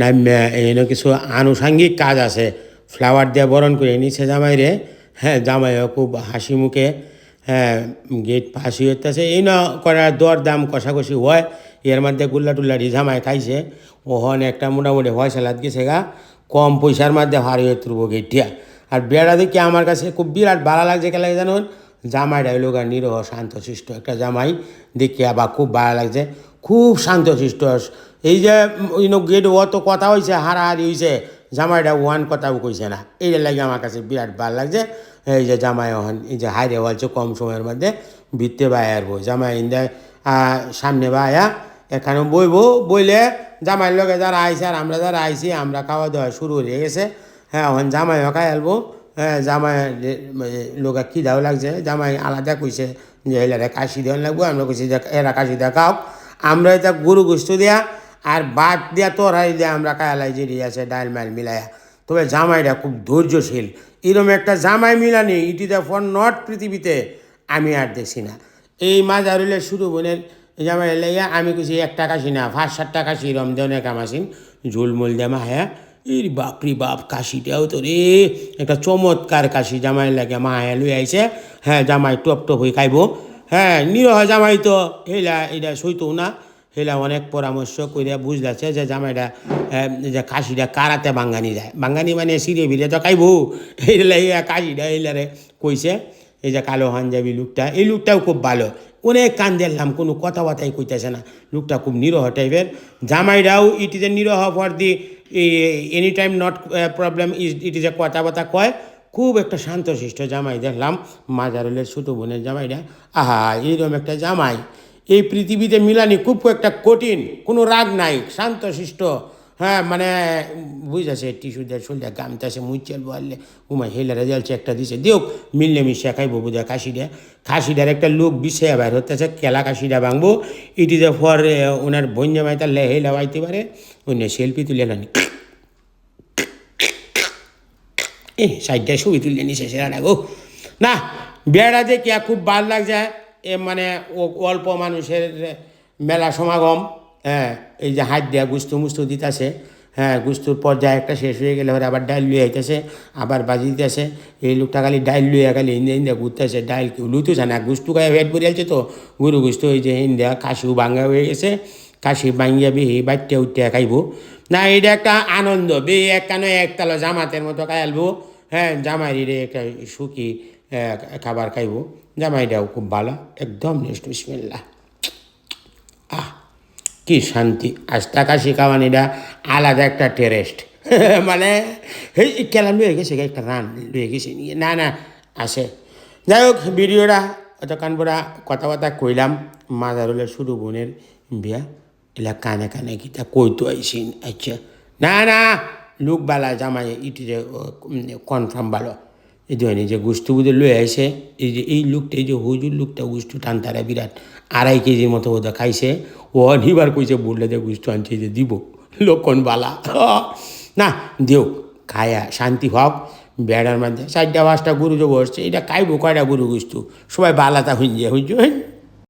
নামিয়া এনে কিছু আনুষাঙ্গিক কাজ আছে। ফ্লাওয়ার দিয়ে বরণ করে নিচে জামাই রে। হ্যাঁ জামাইও খুব হাসি মুখে হ্যাঁ গেট ফাঁসি হইতেছে। এই না করার দর দাম কষাকষি হয়। এর মধ্যে গুল্লা টুল্লা জামাই খাইছে। ওহন একটা মোটামুটি হয় সালাদ গেছে গা। কম পয়সার মধ্যে হারি হয়ে তুলবো গেটিয়া আর বেড়া দেখি আমার কাছে খুব বিরাট ভালো লাগছে, কে লাগে জানুন? জামাইটা হইল গা নিরহ, শান্ত শান্তশিষ্ট একটা জামাই। দেখি আবার খুব ভালো লাগছে। খুব শান্ত শান্তশিষ্ট এই যে ইনো গেট অত কথা হয়েছে হারাহারি হয়েছে জামাইটা ওয়ান কথাও কইছে না। এইটা লাগে আমার কাছে বিরাট ভালো লাগছে, এই যে জামাই ওখান এই যে হাইরে বলছে কম সময়ের মধ্যে ভিত্তে বাই আসব জামাই ইন্দা সামনে বায়া এখানে বইবো, বইলে জামাইয়ের লোকে যারা আইছে আর আমরা যারা আইছি, আমরা খাওয়া দাওয়া শুরু হয়ে গেছে। হ্যাঁ এখন জামাই খাই আলবো হ্যাঁ জামাই লোকা কী দাও লাগছে। জামাই আলাদা কইছে যে এলারে কাশি দেওয়ান লাগবো। আমরা কইছি যে এরা কাশি দেখাও। আমরা এটা গরু গোস্ত দেয়া আর বাদ দিয়া তোরাই দিয়া আমরা কায়ালাই যে আছে ডাইল মাইল মিলাইয়া। তবে জামাইটা খুব ধৈর্যশীল। এরকম একটা জামাই মিলানি ইট ইজ ফর নট পৃথিবীতে আমি আর দেখছি না। এই মাঝারুলের শুরু বোনের জামাই লাইয়া আমি কিছু এক টাকা না, পাঁচ, সাত টাকা সি রমজানে কামাসিন ঝুলমুল জামা হ্যাঁ। এই বাপরি বাপ কাশিটাও তো রে, একটা চমৎকার কাশি জামাই লাগে মা হ্যাঁ লই আইছে। হ্যাঁ জামাই টপ টপ হয়ে খাইব। হ্যাঁ নিরহ জামাই তো। হেলা, এটা সইতো না। হেলা অনেক পরামর্শ করে বুঝলাছে যে জামাইটা যে কাশিটা কারাতে বাঙ্গানি যায়। বাঙ্গানি মানে সিঁড়ে ভিড়ে তো খাইব। এই কাশিটা এইলারে কইছে, এই যে কালো হাঞ্জাবি লুকটা, এই লুকটাও খুব ভালো। অনেক কান দেখলাম, কোনো কথাবার্তাই কইতেছে না। লুকটা খুব নিরহ টাইপের। জামাইরাও it is a নিরহ for the any time not problem is it is a কথাবার্তা কয় খুব একটা শান্তশিষ্ট জামাই দেখলাম, মাজারুলের ছোটো বোনের জামাইটা, আহা, এইরকম একটা জামাই। এই পৃথিবীতে মিলানি খুব একটা কঠিন, কোনো রাগ নাই, শান্তশিষ্ট। হ্যাঁ মানে বুঝাছে, টিস্যু দিয়ে শরীরে গামতাছে মুচেল বললে, উমা, হেলারে জ্বলছে, একটা দিছে। দিও মিললে মিশিয়া খাইবো বুঝা খাসিটা। খাসিটার একটা লোক বিষে বাইর হতেছে কেলা খাসিটা ভাঙবো। ইট ইজ এ ফর ওনার বন্য মাইতা লে হেলা বাইতে পারে অন্য সেলফি তুলে নানি। এ সাইডটায় ছবি তুলে নিছে সেরা না গো। না, বেড়া দেখিয়া খুব ভালো লাগছে এ মানে অল্প মানুষের মেলা সমাগম হ্যাঁ? এই যে হাত দেয়া গুস্তু মুস্তু দিতেছে হ্যাঁ? গুস্তুর পর্যায়ে একটা শেষ হয়ে গেলে ওরা আবার ডাইল লুয়ে আইতেছে, আবার বাজি দিতেছে। এই লোকটা খালি ডাইল লুয়ে খালি ইন্দা ইন্দা ঘুরতেছে, ডাইল কেউ লুতেছে না। গুস্তু গায়ে ভেট পড়ে আছে তো, গরু গুস্তু ওই যে ইন্দা কাশিও ভাঙ্গা হয়ে গেছে, কাশি ভাঙ্গিয়া বিহি বাচ্চা উঠতে খাইব। না এটা একটা আনন্দ বে এক কেন একতলা জামাতের মতো খাইলবো হ্যাঁ জামাইরে একটা সুখী খাবার খাইব। জামাইটাও খুব ভালো, একদম নেক্সট বিসমিল্লা আহ, কি শান্তি। আস্তা কাশি খাওয়ানিটা আলাদা একটা টেরেস্ট। মানে এই খেলা লুয়ে গেছে একটা রান লুয়ে গেছে না না, আছে। যাই হোক, ভিডিওটা অত কানপুরা কথাবার্তা কইলাম। মাদারুলের শুরু বোনের বিয়া। এলা কানে কানে গীতা কইতো আইসিন আচ্ছা। না না লোক বালা জামাই ইটি যে কনফার্ম ভালো এই যে গুস্তু বুঝে লয়ে আসে এই যে এই লোকটা এই যে হুজুর লুকটা গুস্তু টানতারা বিরাট আড়াই কেজির মতো বোধ খাইছে ও অনিবার কইছে বললে যে গুস্তু আনছে যে দিব লক্ষণ বালা না দিও খায়া শান্তি হোক বেড়ার মধ্যে চারটা পাঁচটা গরু যে বসছে এটা খাইবো কয়টা গরু গুস্তু সবাই বালাতা হইন যে হইজ